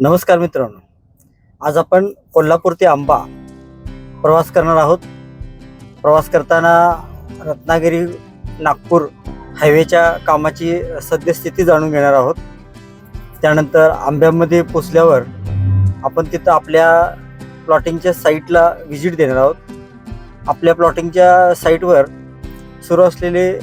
नमस्कार मित्रांनो. आज आपण कोल्हापूर ते आंबा प्रवास करणार आहोत. प्रवास करताना रत्नागिरी नागपूर हायवेच्या कामाची सद्यस्थिती जाणून घेणार आहोत. त्यानंतर आंब्यामध्ये पोचल्यावर आपण तिथं आपल्या प्लॉटिंगच्या साईटला व्हिजिट देणार आहोत. आपल्या प्लॉटिंगच्या साईटवर सुरू असलेले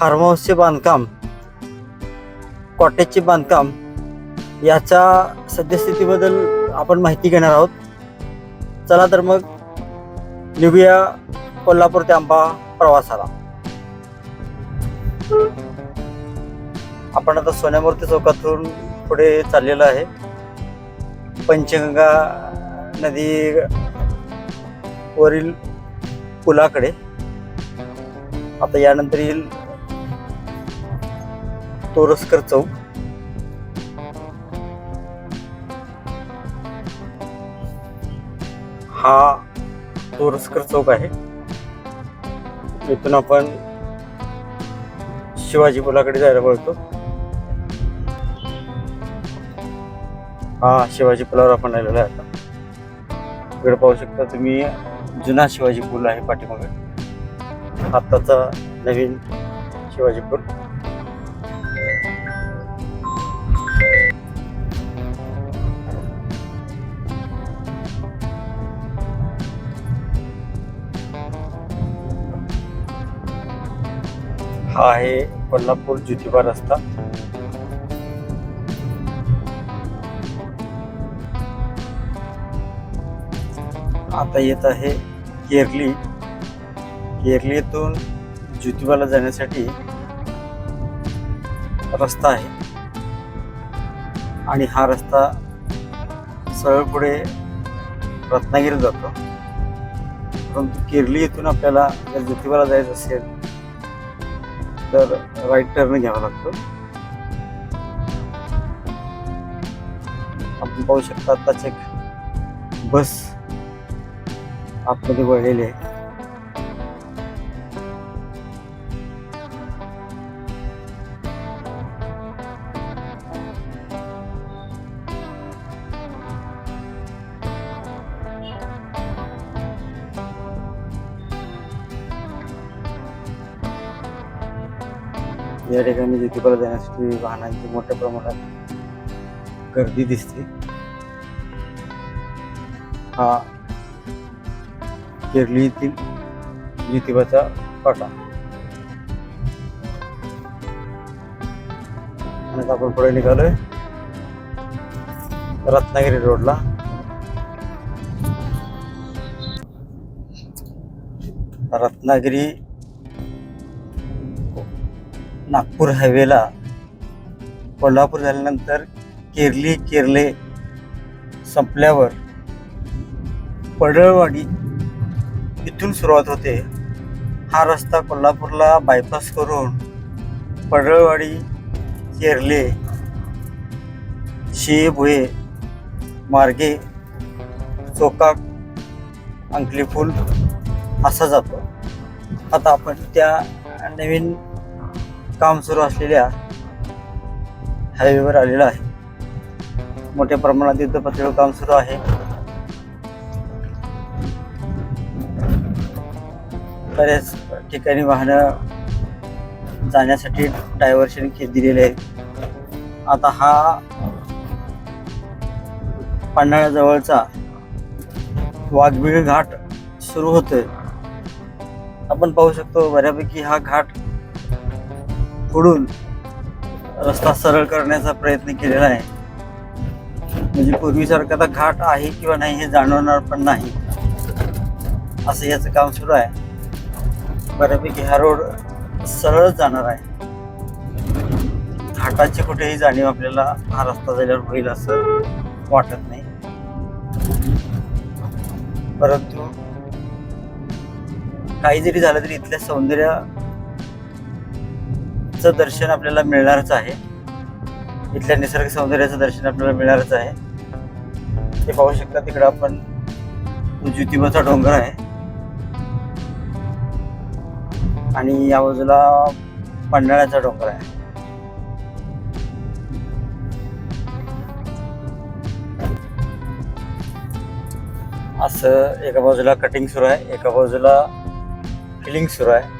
फार्म हाऊसचे बांधकाम कॉटेजचे बांधकाम याच्या सद्यस्थितीबद्दल आपण माहिती घेणार आहोत. चला तर मग निघूया कोल्हापूर ते आंबा प्रवासाला. आपण आता सोन्यामूर्ती चौकातून पुढे चाललेलो आहे. पंचगंगा नदी वरील पुलाकडे. आता यानंतर येईल तोरसकर चौक. हा तोरसकर चौक आहे. इथून आपण शिवाजी पुलाकडे जायला बोलतो. हा शिवाजी पुलावर आपण राहिलेलो आहे आता. इकडे पाहू शकता तुम्ही जुना शिवाजी पूल आहे पाठीमागे. आत्ताचा नवीन शिवाजी पूल. हा आहे कोल्हापूर ज्योतिबा रस्ता. आता येत आहे केरली. केरली येथून ज्योतिबाला जाण्यासाठी रस्ता आहे. आणि हा रस्ता सरळ पुढे रत्नागिरी जातो. परंतु केरली येथून आपल्याला जर ज्योतिबाला जायचं असेल तर राईट टर्न घ्यावा लागतो. आपण पाहू शकता आत्ताच एक बस आतमध्ये वळलेली आहे. या ठिकाणी ज्योतिबाला जाण्यासाठी वाहनांची मोठ्या प्रमाणात गर्दी दिसते. हा केरली येथील ज्योतिबाचा पाटा आणि आपण पुढे निघालोय. रत्नागिरी रोडला. रत्नागिरी नागपूर हायवेला कोल्हापूर झाल्यानंतर केरली केरले संपल्यावर पडळवाडी इथून सुरुवात होते. हा रस्ता कोल्हापूरला बायपास करून पडळवाडी केरले शिभुये मार्गे चोकाक अंकलीफूल असा जातो. आता आपण त्या नवीन काम सुरू असलेल्या हायवेवर आलेला आहे. मोठ्या प्रमाणात इथं काम सुरू आहे. बऱ्याच ठिकाणी वाहनं जाण्यासाठी डायव्हर्शन दिलेले आहे आता हा पन्हाळ्याजवळचा वाघबिळ घाट सुरू होतोय. आपण पाहू शकतो बऱ्यापैकी हा घाट फोडून रस्ता सरळ करण्याचा प्रयत्न केलेला आहे. म्हणजे पूर्वीसारखा आता घाट आहे किंवा नाही हे जाणवणार पण नाही. असं याचं काम सुरू आहे. बऱ्यापैकी हा रोड सरळच जाणार आहे. घाटाची कुठेही जाणीव आपल्याला हा रस्ता झाल्यावर होईल असं वाटत नाही. परंतु काही जरी झालं तरी इथल्या चं दर्शन आपल्याला मिळणारच आहे. इथल्या निसर्ग सौंदर्याचं दर्शन आपल्याला मिळणारच आहे. ते पाहू शकता तिकडं आपण ज्योतिबाचा डोंगर आहे. आणि या बाजूला पन्हाळ्याचा डोंगर आहे. असं एका बाजूला कटिंग सुरू आहे एका बाजूला फिलिंग सुरू आहे.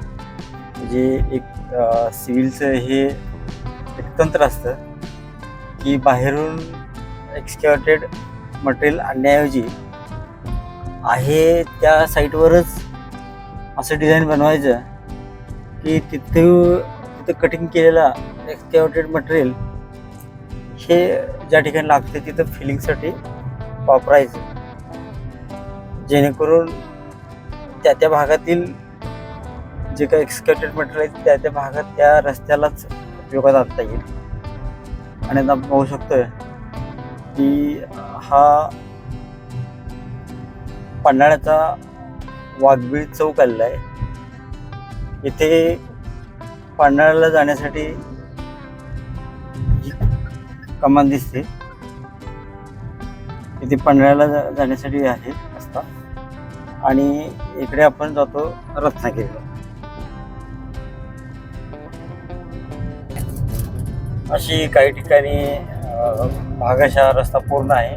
जी एक सिव्हिलचं हे एक तंत्र असतं की बाहेरून एक्सक्युटेड मटेरियल आणण्याऐवजी आहे त्या साईटवरच असं डिझाईन बनवायचं की तिथे तिथं कटिंग केलेला एक्सक्युटेड मटेरियल हे ज्या ठिकाणी लागते तिथं फिलिंगसाठी वापरायचं. जेणेकरून त्या त्या भागातील जे काही एक्सकॅव्हेटेड मटेरियल आहे त्या त्या भागात त्या रस्त्यालाच उपयोगात आणता येईल. आणि आता आपण पाहू शकतोय की हा पन्हाळ्याचा वाघबीळ चौक आलेला आहे. इथे पन्हाळ्याला जाण्यासाठी कमान दिसते. इथे पन्हाळ्याला जा- जाण्यासाठी आहे रस्ता. आणि इकडे आपण जातो रत्नागिरीला. अशी काही ठिकाणी भागाशा रस्ता पूर्ण आहे.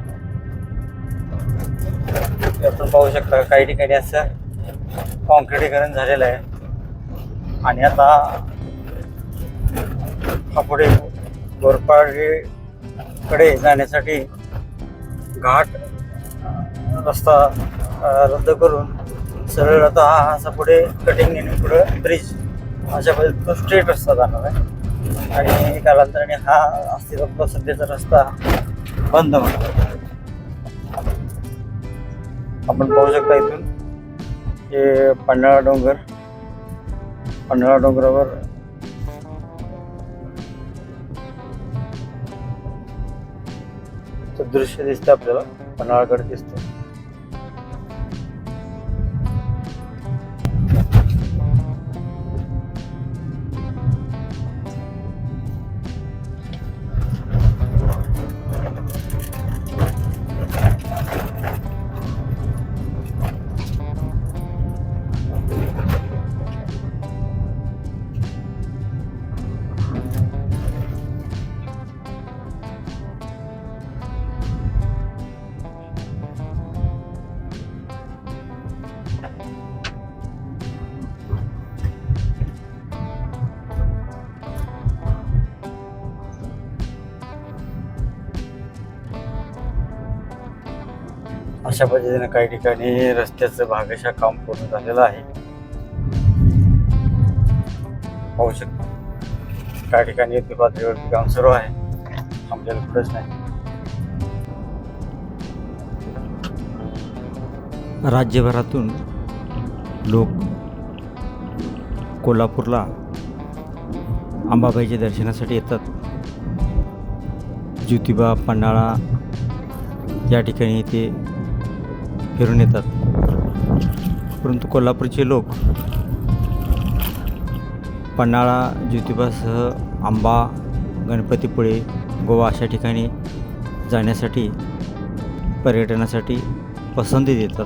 आपण पाहू शकता काही ठिकाणी असं कॉन्क्रिटीकरण झालेलं आहे. आणि आता हा पुढे गोरपाडकडे जाण्यासाठी घाट रस्ता रद्द करून सरळ आता हा असा पुढे कटिंग पुढं ब्रिज अशा पद्धतीनं स्ट्रेट रस्ता जाणार आहे. आणि कालांतराने हा अस्तित्व सध्याचा रस्ता बंद म्हणतो आपण पाहू शकता इथून हे पन्हाळा डोंगर पन्हाळा डोंगरावर दृश्य दिसतं आपल्याला पन्हाळगड दिसतं अशा पद्धतीने काही ठिकाणी रस्त्याचं भागशा काम पूर्ण झालेलं आहे. पाहू शकतो. काही ठिकाणी युद्ध पातळीवरती काम सुरू आहे. थांबलेलं कुठंच नाही. राज्यभरातून लोक कोल्हापूरला अंबाबाईच्या दर्शनासाठी येतात. ज्योतिबा पन्हाळा या ठिकाणी ते फिरून येतात. परंतु कोल्हापूरचे लोक पन्हाळा ज्योतिबासह आंबा गणपतीपुळे गोवा अशा ठिकाणी जाण्यासाठी पर्यटनासाठी पसंती देतात.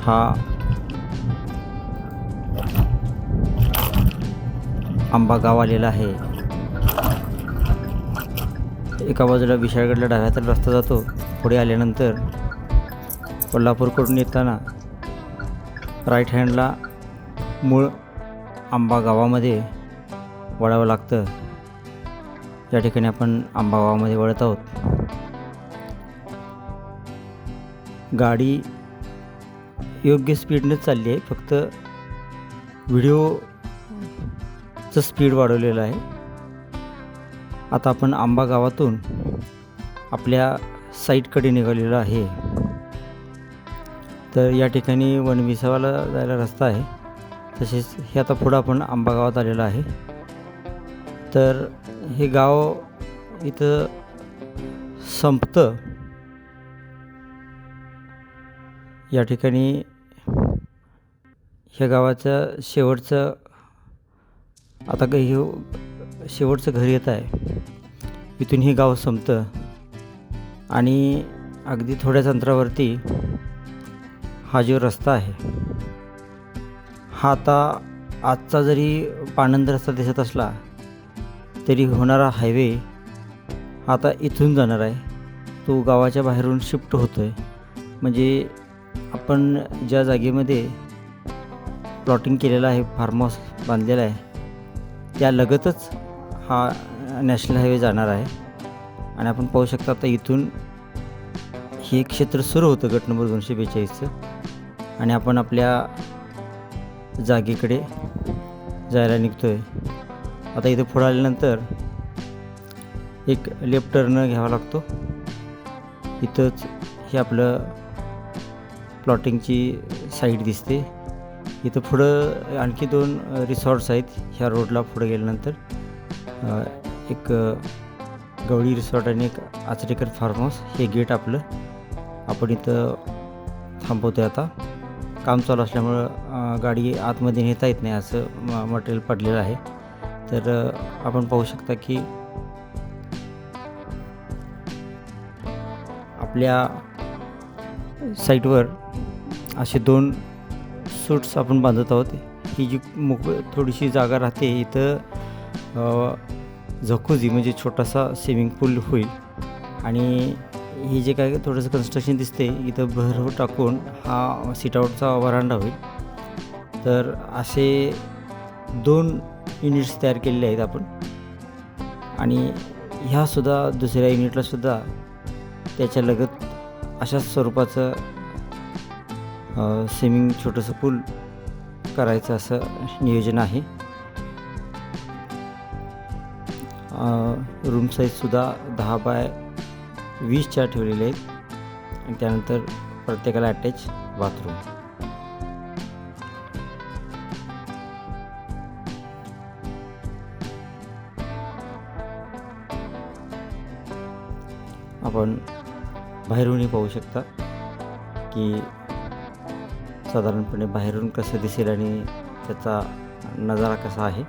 हा आंबा गाव आलेला आहे. एका बाजूला विशाळगडला डाव्यातला रस्ता जातो. पुढे आल्यानंतर कोल्हापूरकडून येताना राईट हँडला मूळ आंबा गावामध्ये वळावं लागतं. या ठिकाणी आपण आंबा गावामध्ये वळत आहोत. गाडी योग्य स्पीडनेच चालली आहे. फक्त व्हिडिओचं स्पीड वाढवलेलं आहे. आता आपण आंबा गावातून आपल्या साईटकडे निघालेलो आहे. तर या ठिकाणी वनविसावाला जायला रस्ता आहे. तसेच हे आता पुढं आपण आंबा गावात आलेलं आहे. तर हे गाव इथं संपतं. या ठिकाणी ह्या गावाचं शेवटचं आता काही शेवटचं घर येत आहे. इथून हे गाव संपतं. आणि अगदी थोड्याच अंतरावरती हा जो रस्ता आहे हा आता आजचा जरी पाणंद रस्ता दिसत असला तरी होणारा हायवे हा आता इथून जाणार आहे. तो गावाच्या बाहेरून शिफ्ट होतो आहे म्हणजे आपण ज्या जागेमध्ये प्लॉटिंग केलेलं आहे फार्म हाऊस बांधलेला आहे त्या लगतच हा नॅशनल हायवे जाणार आहे. आणि आपण पाहू शकता आता इथून हे क्षेत्र सुरू होतं गट नंबर दोनशे बेचाळीसचं. आणि आपण आपल्या जागेकडे जायला निघतो आहे आता इथं पुढं आल्यानंतर एक लेफ्ट टर्न घ्यावा लागतो. इथंच हे आपलं प्लॉटिंगची साईड दिसते. इथं पुढं आणखी दोन रिसॉर्ट्स आहेत. ह्या रोडला पुढं गेल्यानंतर एक गवळी रिसॉर्ट आणि एक आचरेकर फार्म हाऊस हे गेट आपलं. आपण इथं थांबवतो आहे आता. काम चालू असल्यामुळं गाडी आतमध्ये नेता येत नाही असं म मटेरियल पडलेलं आहे. तर आपण पाहू शकता की आपल्या साईटवर असे दोन सूट्स आपण बांधत आहोत. ही जी मोक थोडीशी जागा राहते इथं अ, म्हणजे छोटासा स्विमिंग पूल होईल. आणि हे जे काय थोडंसं कन्स्ट्रक्शन दिसते इथं भर टाकून हा सिटआउटचा वरांडा होईल. तर असे दोन युनिट्स तयार केलेले आहेत आपण. आणि ह्यासुद्धा दुसऱ्या युनिटलासुद्धा त्याच्या लगत अशाच स्वरूपाचं स्विमिंग छोटंसं पूल करायचं असं नियोजन आहे. रूम साईजसुद्धा दहा बाय वीज चार ठेवलेले आहेत. आणि त्यानंतर प्रत्येकाला अटॅच बाथरूम आपण बाहेरूनही पाहू शकता की साधारणपणे बाहेरून कसं दिसेल आणि त्याचा नजारा कसा आहे.